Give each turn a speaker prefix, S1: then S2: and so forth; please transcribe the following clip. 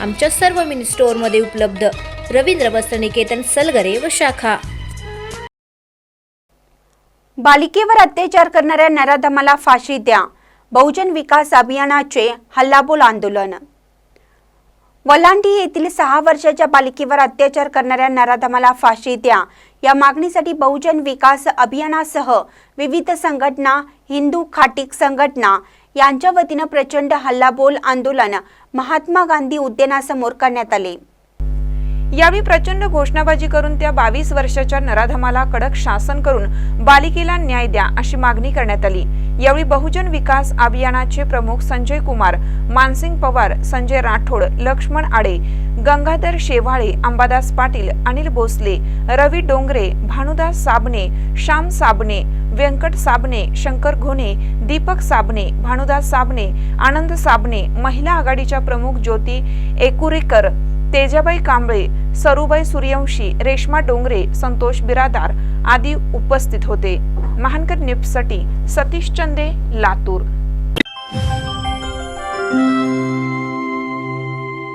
S1: आमच्या सर्व मिनी स्टोअरमध्ये उपलब्ध. रवींद्र वस्त्रनिकेतन सलगरे व शाखा.
S2: बालिकेवर अत्याचार करणाऱ्या नराधमाला फाशी द्या. बहुजन विकास अभियानाचे हल्लाबोल आंदोलन. वलांडी येथील सहा वर्षाच्या बालिकेवर अत्याचार करणाऱ्या नराधमाला फाशी द्या. या मागणीसाठी बहुजन विकास अभियानासह विविध संघटना हिंदू खाटीक संघटना यांच्या वतीनं प्रचंड हल्लाबोल आंदोलन महात्मा गांधी उद्यानासमोर करण्यात आले.
S3: यावेळी प्रचंड घोषणाबाजी करून त्या बावीस वर्षाच्या नराधमाला कडक शासन करून बालिकेला न्याय द्या अशी मागणी करण्यात आली. यावेळी बहुजन विकास अभियानाचे प्रमुख संजय कुमार मानसिंग पवार संजय राठोड लक्ष्मण आडे गंगाधर शेवाळे अंबादास पाटील अनिल भोसले रवी डोंगरे भानुदास साबणे श्याम साबणे व्यंकट साबणे शंकर घोणे दीपक साबणे भानुदास साबणे आनंद साबणे महिला आघाडीच्या प्रमुख ज्योती एकुरेकर तेजाबाई कांबळे सरुबाई सूर्यवंशी रेश्मा डोंगरे संतोष बिरादार आदी उपस्थित होते. महानकर निप्सटी सतीश चंदे लातूर.